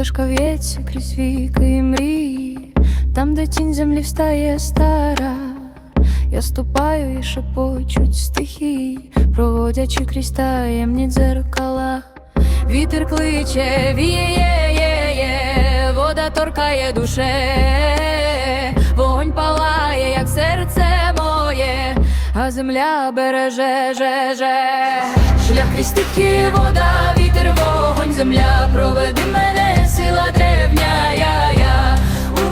В'ється крізь віки і мрії, там, де тінь землі встає стара, я ступаю і шепочуть стихії, проводячи крізь таємні дзеркала. Вітер кличе, віє, є, є, вода торкає душе, вогонь палає, як серце а земля береже, же, же. Шлях крізь стихи, вода, вітер, вогонь, земля, проведи мене, сила древня, я, я.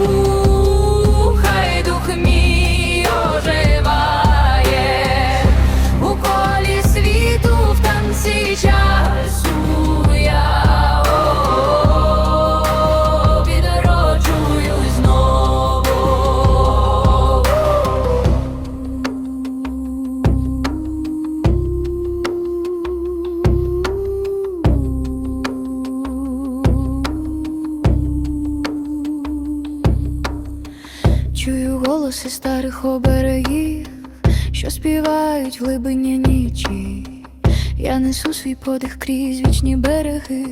У, хай дух мій оживає у колі світу в танці часу я о, Чую старих оберегів, що співають в глибині нічі. Я несу свій подих крізь вічні береги,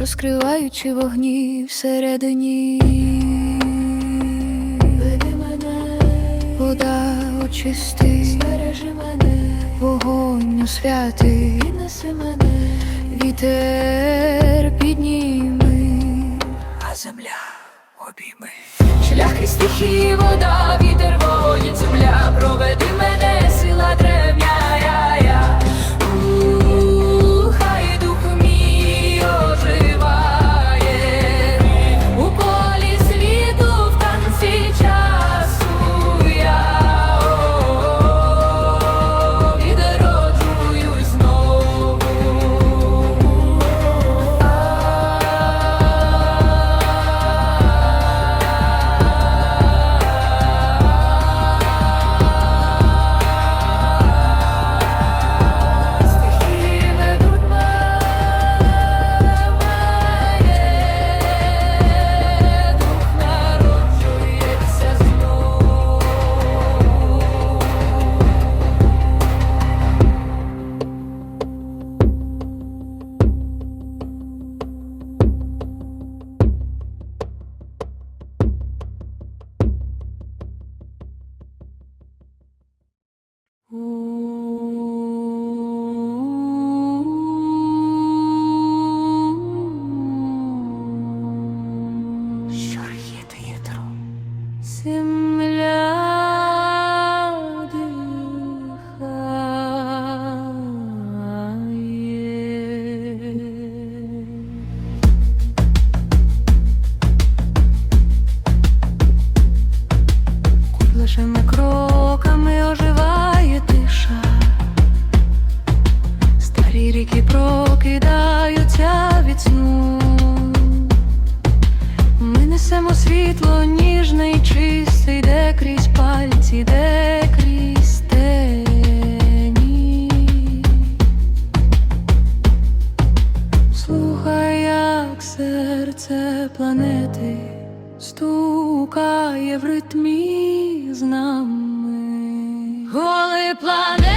розкриваючи вогні всередині. Веди мене, вода очисти, збережи мене, вогонь освяти, неси мене, вітер підніми, а земля обійми. Шлях крізь стихії, вода, вітер, вогонь, земля, проведи мене, сила прокидаються від сну. Ми несемо світло ніжне й чисте, йде крізь пальці, йде крізь тені. Слухай, як серце планети стукає в ритмі з нами. Коли планета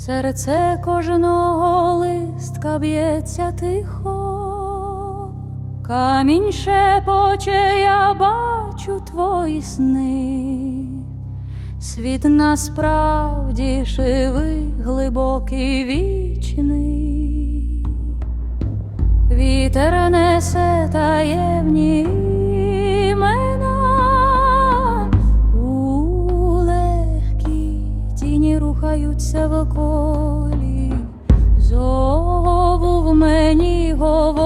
серце кожного листка б'ється тихо, камінь шепоче, я бачу твої сни. Світ насправді живий, глибокий, вічний. Вітер несе таємні тіні в колі, зову в мені говорить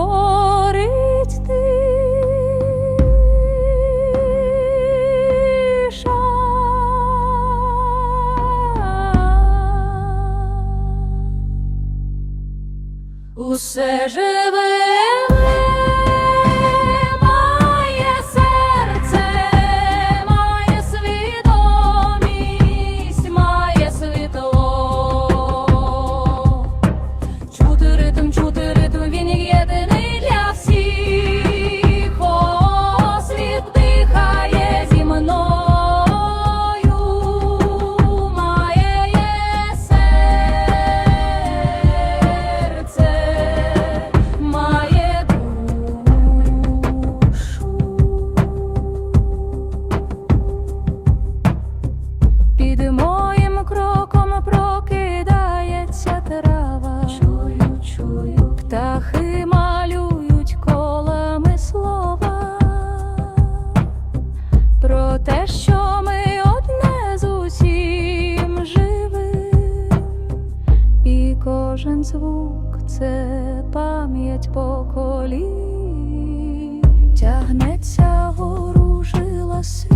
звук це пам'ять поколінь, тягнеться гору світова,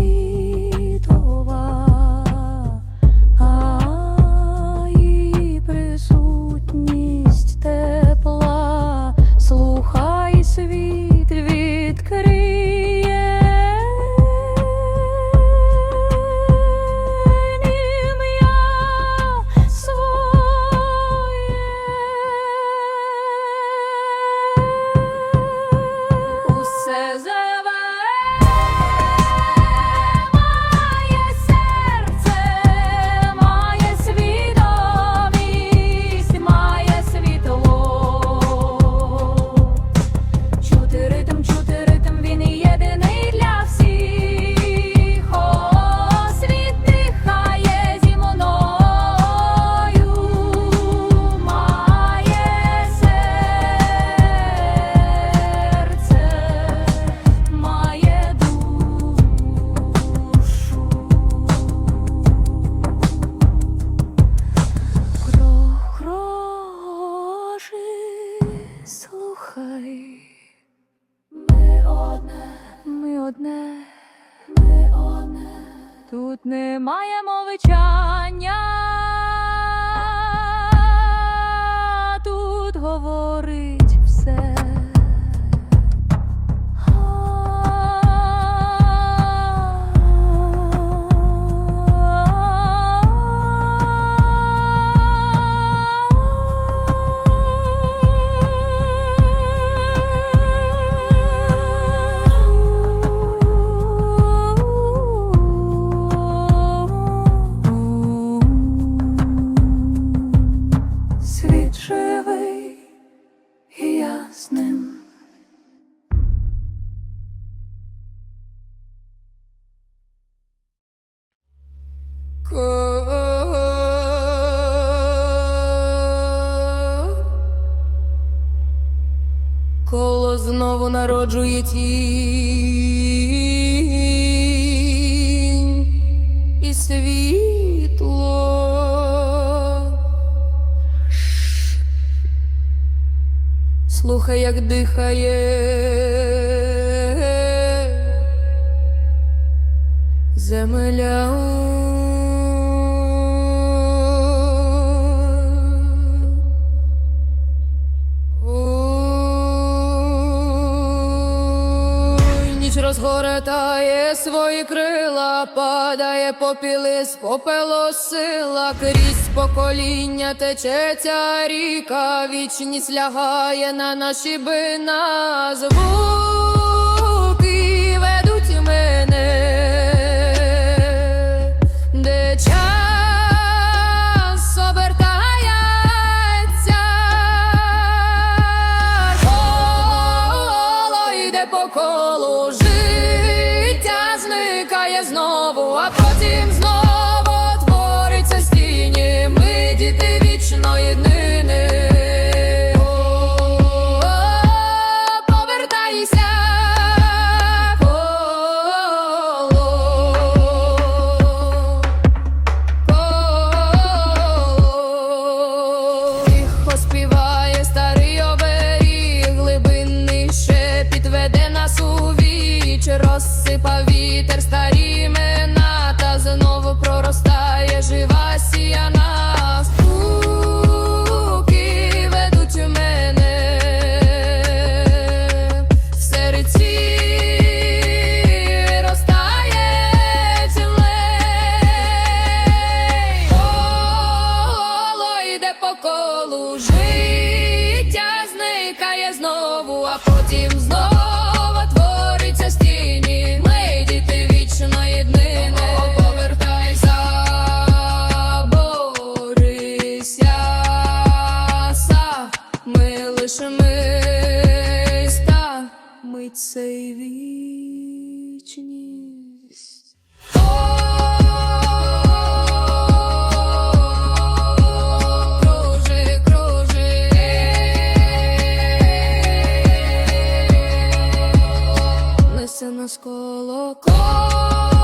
Коло знову народжує тінь і світло. Слухай, як дихає земля. Розгортає свої крила, падає попіли з попело сила, крізь покоління тече ця ріка, вічність лягає на наші бина звуки знову, а потім знову. Хай це й вічність. Несе нас колокол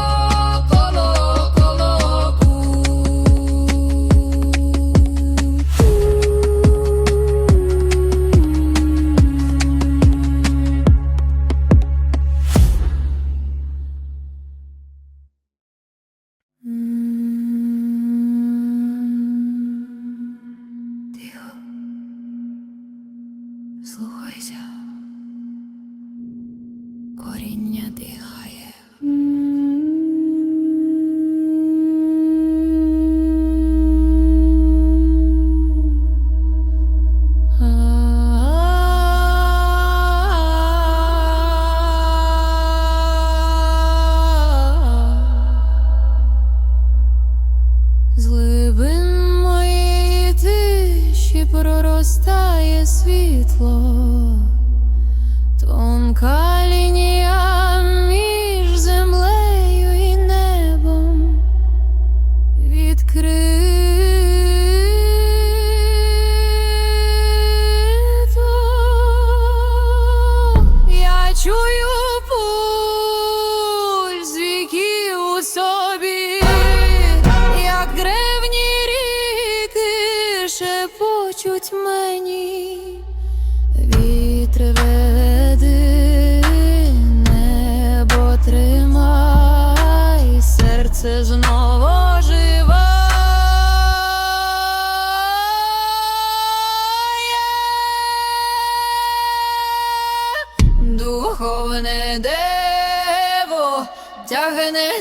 Стає світло.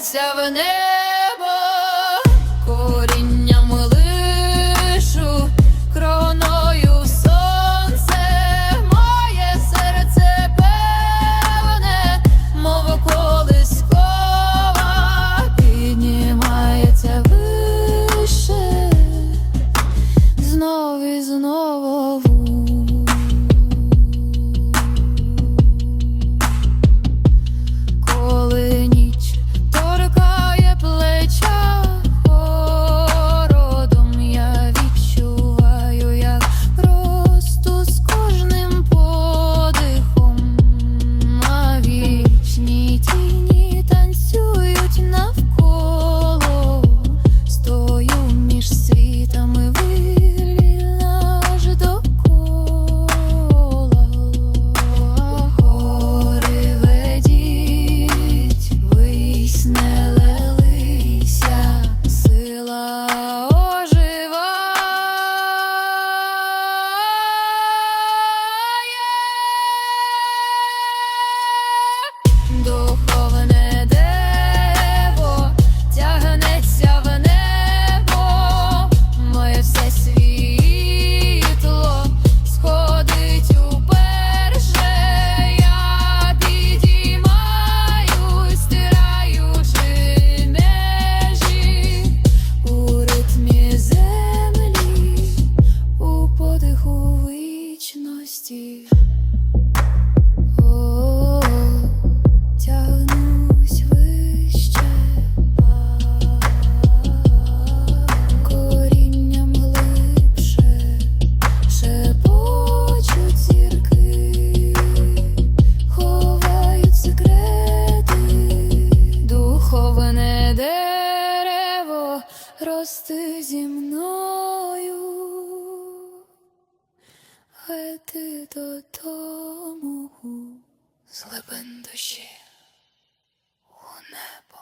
seven eight. Ти додому з глибин душі у небо.